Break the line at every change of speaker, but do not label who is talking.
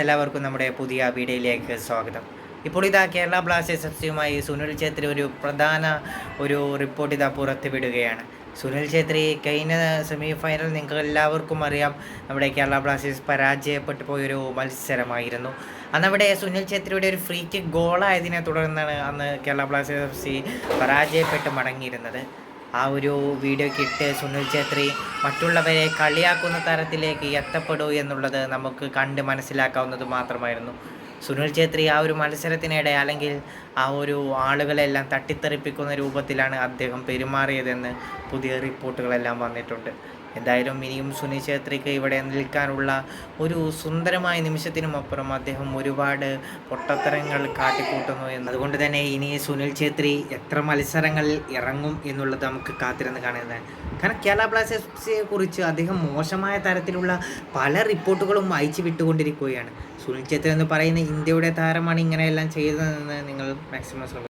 എല്ലാവർക്കും നമ്മുടെ പുതിയ വീഡിയോയിലേക്ക് സ്വാഗതം. ഇപ്പോൾ ഇതാ കേരള ബ്ലാസ്റ്റേഴ്സ് എഫ് സിയുമായി സുനിൽ ഛേത്രി ഒരു പ്രധാന ഒരു റിപ്പോർട്ട് ഇതാ പുറത്തുവിടുകയാണ്. സുനിൽ ഛേത്രി കഴിഞ്ഞ സെമി ഫൈനൽ നിങ്ങൾക്ക് എല്ലാവർക്കും അറിയാം. നമ്മുടെ കേരള ബ്ലാസ്റ്റേഴ്സ് പരാജയപ്പെട്ടു പോയൊരു മത്സരമായിരുന്നു. അന്നവിടെ സുനിൽ ഛേത്രിയുടെ ഒരു ഫ്രീ കിക്ക് ഗോളായതിനെ തുടർന്നാണ് അന്ന് കേരള ബ്ലാസ്റ്റേഴ്സ് എഫ് സി പരാജയപ്പെട്ട് മടങ്ങിയിരുന്നത്. ആ ഒരു വീഡിയോ കിട്ട് സുനിൽ ഛേത്രി മറ്റുള്ളവരെ കളിയാക്കുന്ന തരത്തിലേക്ക് എത്തപ്പെടൂ എന്നുള്ളത് നമുക്ക് കണ്ട് മനസ്സിലാക്കാവുന്നത് മാത്രമായിരുന്നു. സുനിൽ ഛേത്രി ആ ഒരു മത്സരത്തിനിടെ അല്ലെങ്കിൽ ആ ഒരു ആളുകളെല്ലാം തട്ടിത്തെറിപ്പിക്കുന്ന രൂപത്തിലാണ് അദ്ദേഹം പെരുമാറിയതെന്ന് പുതിയ റിപ്പോർട്ടുകളെല്ലാം വന്നിട്ടുണ്ട്. എന്തായാലും ഇനിയും സുനിൽ ഛേത്രിക്ക് ഇവിടെ നിൽക്കാനുള്ള ഒരു സുന്ദരമായ നിമിഷത്തിനും അപ്പുറം അദ്ദേഹം ഒരുപാട് പൊട്ടത്തരങ്ങൾ കാട്ടിക്കൂട്ടുന്നു എന്ന് അതുകൊണ്ട് തന്നെ ഇനി സുനിൽ ഛേത്രി എത്ര മത്സരങ്ങളിൽ ഇറങ്ങും എന്നുള്ളത് നമുക്ക് കാത്തിരുന്ന് കാണുന്നതാണ്. കാരണം കേരള ബ്ലാസ്റ്റേഴ്സിനെ കുറിച്ച് അദ്ദേഹം മോശമായ തരത്തിലുള്ള പല റിപ്പോർട്ടുകളും വായിച്ചു വിട്ടുകൊണ്ടിരിക്കുകയാണ്. സുനിൽ ഛേത്രി എന്ന് പറയുന്ന ഇന്ത്യയുടെ താരമാണ് ഇങ്ങനെയെല്ലാം ചെയ്തതെന്ന് നിങ്ങൾ മാക്സിമം ശ്രമിക്കും